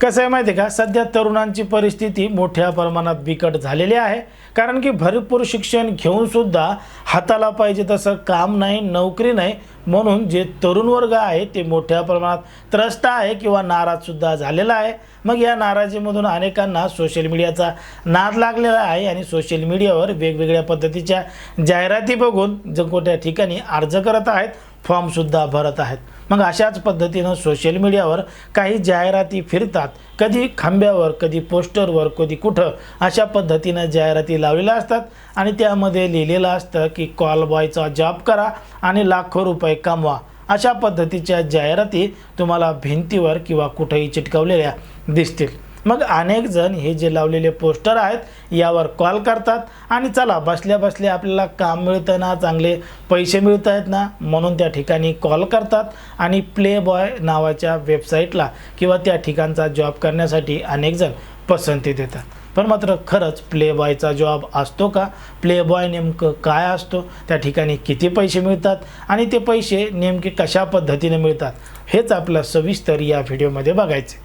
कसं आहे माहिती आहे का? सध्या तरुणांची परिस्थिती मोठ्या प्रमाणात बिकट झालेली आहे. कारण की भरपूर शिक्षण घेऊनसुद्धा हाताला पाहिजे तसं काम नाही नोकरी नाही. म्हणून जे तरुण वर्ग आहे ते मोठ्या प्रमाणात त्रस्त आहे किंवा नाराजसुद्धा झालेला आहे. मग या नाराजीमधून अनेकांना सोशल मीडियाचा नाद लागलेला आहे आणि सोशल मीडियावर वेगवेगळ्या पद्धतीच्या जाहिराती बघून जर कोणत्या ठिकाणी अर्ज करत आहेत. फॉर्मसुद्धा भरत आहेत. मग अशाच पद्धतीनं सोशल मीडियावर काही जाहिराती फिरतात. कधी खांब्यावर कधी पोस्टरवर कधी कुठं अशा पद्धतीनं जाहिराती लावलेल्या असतात आणि त्यामध्ये लिहिलेलं असतं की कॉल बॉयचा जॉब करा आणि लाखो रुपये कमवा. अशा पद्धतीच्या जाहिराती तुम्हाला भिंतीवर किंवा कुठेही चिटकवलेल्या दिसतील. मग अनेक जण हे जे लावलेले पोस्टर आहेत यावर कॉल करतात आणि चला बसल्या बसल्या आपल्याला काम मिळतं ना चांगले पैसे मिळत आहेत ना म्हणून त्या ठिकाणी कॉल करतात. आणि प्ले बॉय नावाच्या वेबसाईटला किंवा त्या ठिकाणचा जॉब करण्यासाठी अनेक जण पसंती देतात. पण मात्र खरंच प्ले बॉयचा जॉब असतो का? प्ले बॉय नेमकं काय असतो? त्या ठिकाणी किती पैसे मिळतात? आणि ते पैसे नेमके कशा पद्धतीने मिळतात? हेच आपलं सविस्तर या व्हिडिओमध्ये बघायचे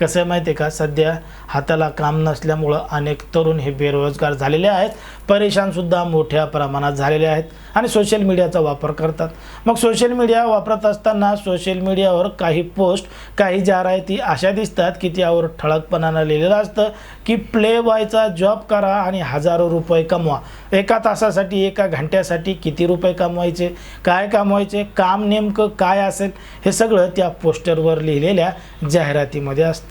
कसं आहे माहिती आहे का? सध्या हाताला काम नसल्यामुळं अनेक तरुण हे बेरोजगार झालेले आहेत. परेशानसुद्धा मोठ्या प्रमाणात झालेले आहेत आणि सोशल मीडियाचा वापर करतात. मग सोशल मीडिया वापरत असताना सोशल मीडियावर काही पोस्ट काही जाहिराती अशा दिसतात की त्यावर ठळकपणानं लिहिलेलं असतं की प्ले बॉयचा जॉब करा आणि हजारो रुपये कमवा. एका तासासाठी एका घंट्यासाठी किती रुपये कमवायचे? काय कमवायचे? काम नेमकं काय असेल? हे सगळं त्या पोस्टरवर लिहिलेल्या जाहिरातीमध्ये असतं.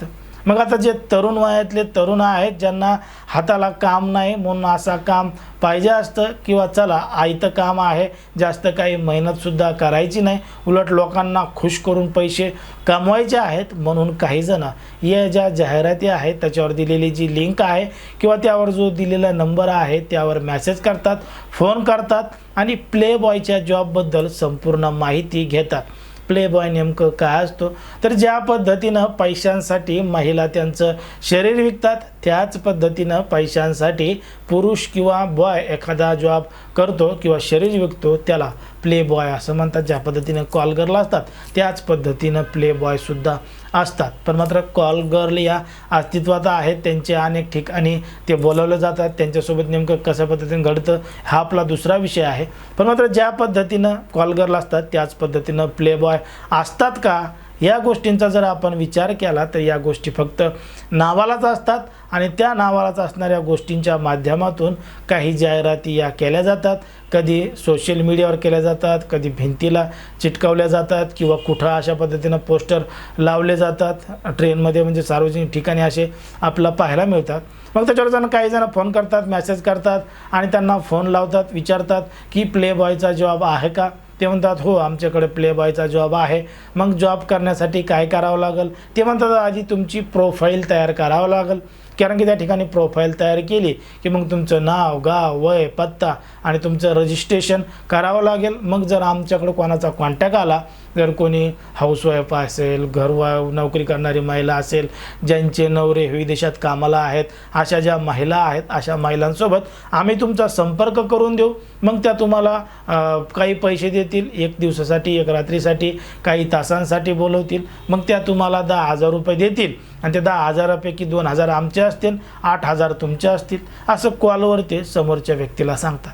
मग आता जे तरुण वयातले तरुण आहेत ज्यांना हाताला काम नाही म्हणून असा काम पाहिजे असतं किंवा चला आयतं काम आहे जास्त काही मेहनतसुद्धा करायची नाही उलट लोकांना खुश करून पैसे कमवायचे आहेत म्हणून काहीजणं या ज्या जाहिराती आहेत त्याच्यावर दिलेली जी लिंक आहे किंवा त्यावर जो दिलेला नंबर आहे त्यावर मॅसेज करतात फोन करतात आणि प्ले बॉयच्या जॉबबद्दल संपूर्ण माहिती घेतात. प्ले बॉय नेमकं काय असतो? तर ज्या पद्धतीनं पैशांसाठी महिला त्यांचं शरीर विकतात त्याच पद्धतीनं पैशांसाठी पुरुष किंवा बॉय एखादा जॉब करतो किंवा शरीर विकतो त्याला प्ले बॉय असं म्हणतात. ज्या पद्धतीनं कॉल गर्ल असतात त्याच पद्धतीनं प्ले बॉयसुद्धा असतात. पण मात्र कॉल गर्ल या अस्तित्वात आहेत. त्यांचे अनेक ठिकाणी ते बोलवलं जातात. त्यांच्यासोबत नेमकं कशा पद्धतीनं घडतं हा आपला दुसरा विषय आहे. पण मात्र ज्या पद्धतीनं कॉल गर्ल असतात त्याच पद्धतीनं प्ले बॉय असतात का? या गोष्टींचा जर आपण विचार केला तर या गोष्टी फक्त नावालाच असतात आणि त्या नावालाच असणाऱ्या गोष्टींच्या माध्यमातून काही जाहिराती या केल्या जातात. कधी सोशल मीडियावर केल्या जातात कधी भिंतीला चिटकवल्या जातात किंवा कुठं अशा पद्धतीनं पोस्टर लावले जातात. ट्रेनमध्ये म्हणजे सार्वजनिक ठिकाणी असे आपल्याला पाहायला मिळतात. मग त्याच्यावर जण काही जण फोन करतात मेसेज करतात आणि त्यांना फोन लावतात विचारतात की प्ले बॉयचा जॉब आहे का? ते म्हणतात हो आमच्याकडे प्ले बॉयचा जॉब आहे. मग जॉब करण्यासाठी काय करावं लागेल? ते म्हणतात आधी तुमची प्रोफाईल तयार करावं लागेल. कारण की त्या ठिकाणी प्रोफाईल तयार केली की मग तुमचं नाव गाव वय पत्ता आणि तुमचं रजिस्ट्रेशन करावं लागेल. मग जर आमच्याकडं कोणाचा कॉन्टॅक्ट आला जर कोणी हाऊसवाईफ असेल घरवा नोकरी करणारी महिला असेल ज्यांचे नवरे विदेशात कामाला आहेत अशा ज्या महिला आहेत अशा महिलांसोबत आम्ही तुमचा संपर्क करून देऊ. मग त्या तुम्हाला काही पैसे देतील एक दिवसासाठी एक रात्रीसाठी काही तासांसाठी बोलवतील. मग त्या तुम्हाला दहा हजार रुपये देतील. आणि ते दहा हजारापैकी दोन हजार आमचे असतील आठ हजार तुमचे असतील. असं कॉलवर ते समोरच्या व्यक्तीला सांगतात.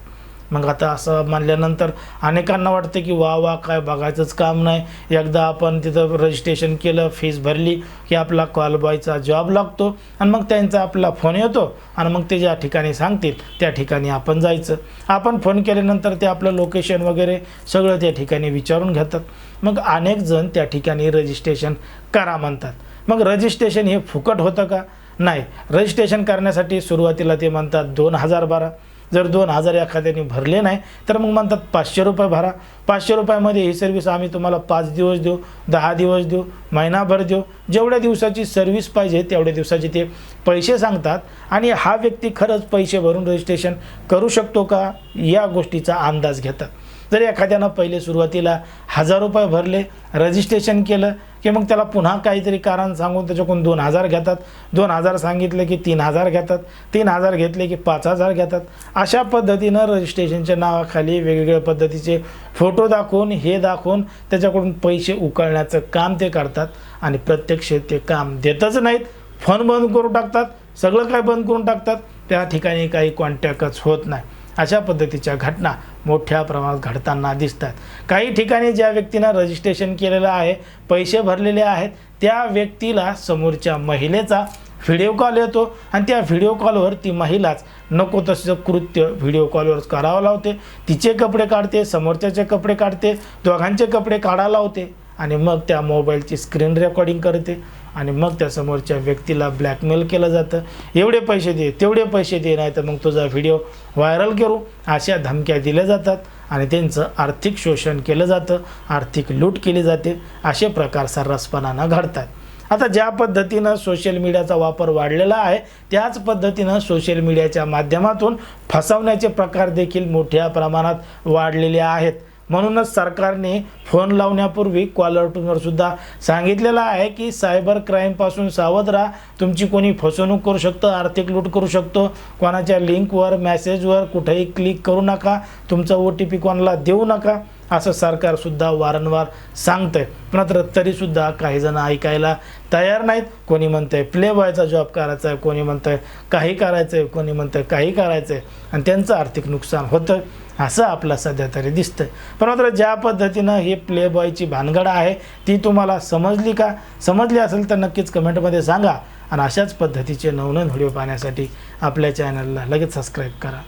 मग आता असं म्हणल्यानंतर अनेकांना वाटतं की वा वा काय बघायचंच काम नाही. एकदा आपण तिथं रजिस्ट्रेशन केलं फीस भरली की आपला कॉल बॉयचा जॉब लागतो आणि मग त्यांचा आपला फोन येतो आणि मग ते ज्या ठिकाणी सांगतील त्या ठिकाणी आपण जायचं. आपण फोन केल्यानंतर ते आपलं लोकेशन वगैरे सगळं त्या ठिकाणी विचारून घेतात. मग अनेक जण त्या ठिकाणी रजिस्ट्रेशन करा म्हणतात. मग रजिस्ट्रेशन हे फुकट होतं का? नाही. रजिस्ट्रेशन करण्यासाठी सुरुवातीला ते म्हणतात दोन हजार बारा. जर दोन हजार एखाद्याने भरले नाही तर मग म्हणतात पाचशे रुपये भरा. पाचशे रुपयामध्ये ही सर्व्हिस आम्ही तुम्हाला पाच दिवस देऊ दहा दिवस देऊ महिनाभर देऊ. जेवढ्या दिवसाची सर्व्हिस पाहिजे तेवढ्या दिवसाचे ते पैसे सांगतात. आणि हा व्यक्ती खरंच पैसे भरून रजिस्ट्रेशन करू शकतो का? या गोष्टीचा अंदाज घेतात. जर एखाद्यानं पहिले सुरुवातीला हजार रुपये भरले रजिस्ट्रेशन केलं की मग त्याला पुन्हा काहीतरी कारण सांगून त्याच्याकडून दोन हजार घेतात. दोन हजार सांगितले की तीन हजार घेतात. तीन हजार घेतले की पाच हजार घेतात. अशा पद्धतीनं रजिस्ट्रेशनच्या नावाखाली वेगवेगळ्या पद्धतीचे फोटो दाखवून हे दाखवून त्याच्याकडून पैसे उकळण्याचं काम ते करतात आणि प्रत्यक्ष ते काम देतच नाहीत. फोन बंद करून टाकतात. सगळं काय बंद करून टाकतात. त्या ठिकाणी काही कॉन्टॅक्टच होत नाही. अशा पद्धतीच्या घटना मोठ्या प्रमाणात घडताना दिसतात. काही ठिकाणी ज्या व्यक्तीनं रजिस्ट्रेशन केलेलं आहे पैसे भरलेले आहेत त्या व्यक्तीला समोरच्या महिलेचा व्हिडिओ कॉल येतो आणि त्या व्हिडिओ कॉलवर ती महिलाच नको तसं कृत्य व्हिडिओ कॉलवर करावं लावते. तिचे कपडे काढते समोरच्याचे कपडे काढते दोघांचे कपडे काढायला लावते आणि मग त्या मोबाईलची स्क्रीन रेकॉर्डिंग करते. आणि मग त्या समोरच्या व्यक्तीला ब्लॅकमेल केलं जातं. एवढे पैसे दे तेवढे पैसे दे नाही तर मग तुझा व्हिडिओ व्हायरल करू. अशा धमक्या दिल्या जातात आणि त्यांचं आर्थिक शोषण केलं जातं आर्थिक लूट केली जाते. असे प्रकार सर्रासपणानं घडतात. आता ज्या पद्धतीनं सोशल मीडियाचा वापर वाढलेला आहे त्याच पद्धतीनं सोशल मीडियाच्या माध्यमातून फसवण्याचे प्रकार देखील मोठ्या प्रमाणात वाढलेले आहेत. म्हणूनच सरकारने फोन लावण्यापूर्वी कॉलर टूनवर सुद्धा सांगितलेलं आहे की सायबर क्राईमपासून सावध राहा. तुमची कोणी फसवणूक करू शकतं आर्थिक लूट करू शकतो. कोणाच्या लिंकवर मेसेजवर कुठेही क्लिक करू नका. तुमचा ओ टी पी कोणाला देऊ नका. असं सरकारसुद्धा वारंवार सांगतं आहे पण मात्र तरीसुद्धा काही जण ऐकायला तयार नाहीत. कोणी म्हणतंय प्ले बॉयचा जॉब करायचा आहे कोणी म्हणतंय काही करायचं आहे कोणी म्हणतंय काही करायचं आहे आणि त्यांचं आर्थिक नुकसान होतं असं आपलं सध्या तरी दिसतंय. पण मात्र ज्या पद्धतीनं ही प्ले बॉयची भानगड आहे ती तुम्हाला समजली का? समजली असेल तर नक्कीच कमेंटमध्ये सांगा. आणि अशाच पद्धतीचे नवनवीन व्हिडिओ पाहण्यासाठी आपल्या चॅनलला लगेच सबस्क्राईब करा.